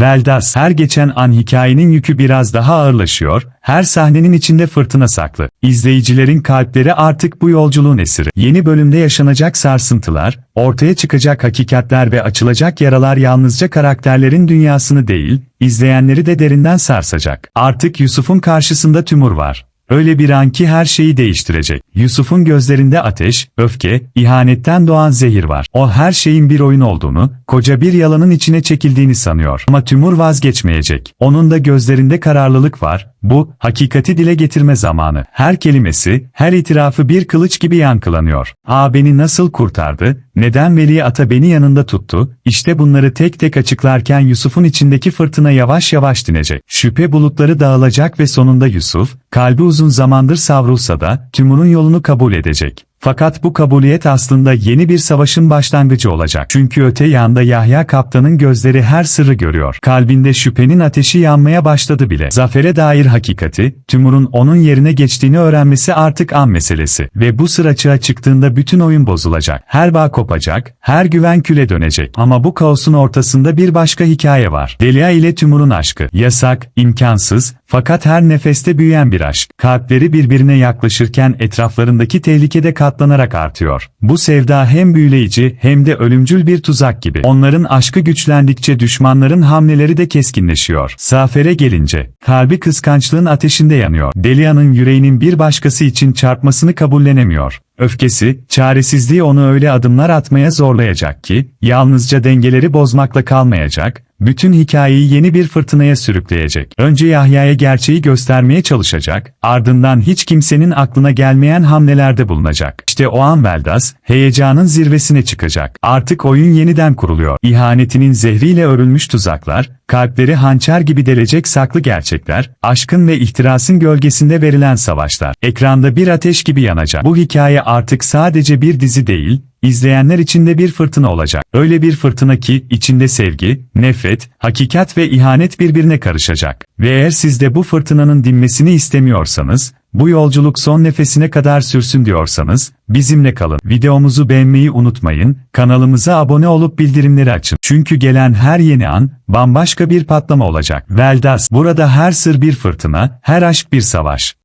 Veldas her geçen an hikayenin yükü biraz daha ağırlaşıyor, her sahnenin içinde fırtına saklı. İzleyicilerin kalpleri artık bu yolculuğun esiri. Yeni bölümde yaşanacak sarsıntılar, ortaya çıkacak hakikatler ve açılacak yaralar yalnızca karakterlerin dünyasını değil, izleyenleri de derinden sarsacak. Artık Yusuf'un karşısında tümur var. Öyle bir an ki her şeyi değiştirecek. Yusuf'un gözlerinde ateş, öfke, ihanetten doğan zehir var. O her şeyin bir oyun olduğunu, koca bir yalanın içine çekildiğini sanıyor. Ama Tümur vazgeçmeyecek. Onun da gözlerinde kararlılık var. Bu, hakikati dile getirme zamanı. Her kelimesi, her itirafı bir kılıç gibi yankılanıyor. Aa beni nasıl kurtardı, neden Veli Ata beni yanında tuttu, işte bunları tek tek açıklarken Yusuf'un içindeki fırtına yavaş yavaş dinecek. Şüphe bulutları dağılacak ve sonunda Yusuf, kalbi uzun zamandır savrulsa da, Tümur'un yolunu kabul edecek. Fakat bu kabuliyet aslında yeni bir savaşın başlangıcı olacak. Çünkü öte yanda Yahya kaptanın gözleri her sırrı görüyor. Kalbinde şüphenin ateşi yanmaya başladı bile. Zafere dair hakikati, Timur'un onun yerine geçtiğini öğrenmesi artık an meselesi. Ve bu sır açığa çıktığında bütün oyun bozulacak. Her bağ kopacak, her güven küle dönecek. Ama bu kaosun ortasında bir başka hikaye var. Delia ile Timur'un aşkı. Yasak, imkansız, fakat her nefeste büyüyen bir aşk. Kalpleri birbirine yaklaşırken etraflarındaki tehlikede katlanarak artıyor. Bu sevda hem büyüleyici hem de ölümcül bir tuzak gibi. Onların aşkı güçlendikçe düşmanların hamleleri de keskinleşiyor. Zafer'e gelince, kalbi kıskançlığın ateşinde yanıyor. Delia'nın yüreğinin bir başkası için çarpmasını kabullenemiyor. Öfkesi, çaresizliği onu öyle adımlar atmaya zorlayacak ki, yalnızca dengeleri bozmakla kalmayacak, bütün hikayeyi yeni bir fırtınaya sürükleyecek. Önce Yahya'ya gerçeği göstermeye çalışacak, ardından hiç kimsenin aklına gelmeyen hamlelerde bulunacak. İşte o an Veldas, heyecanın zirvesine çıkacak. Artık oyun yeniden kuruluyor. İhanetinin zehriyle örülmüş tuzaklar, kalpleri hançer gibi delecek saklı gerçekler, aşkın ve ihtirasın gölgesinde verilen savaşlar. Ekranda bir ateş gibi yanacak. Bu hikaye artık sadece bir dizi değil, izleyenler içinde bir fırtına olacak. Öyle bir fırtına ki içinde sevgi, nefret, hakikat ve ihanet birbirine karışacak. Ve eğer siz de bu fırtınanın dinmesini istemiyorsanız, bu yolculuk son nefesine kadar sürsün diyorsanız, bizimle kalın. Videomuzu beğenmeyi unutmayın, kanalımıza abone olup bildirimleri açın. Çünkü gelen her yeni an, bambaşka bir patlama olacak. Veldas, burada her sır bir fırtına, her aşk bir savaş.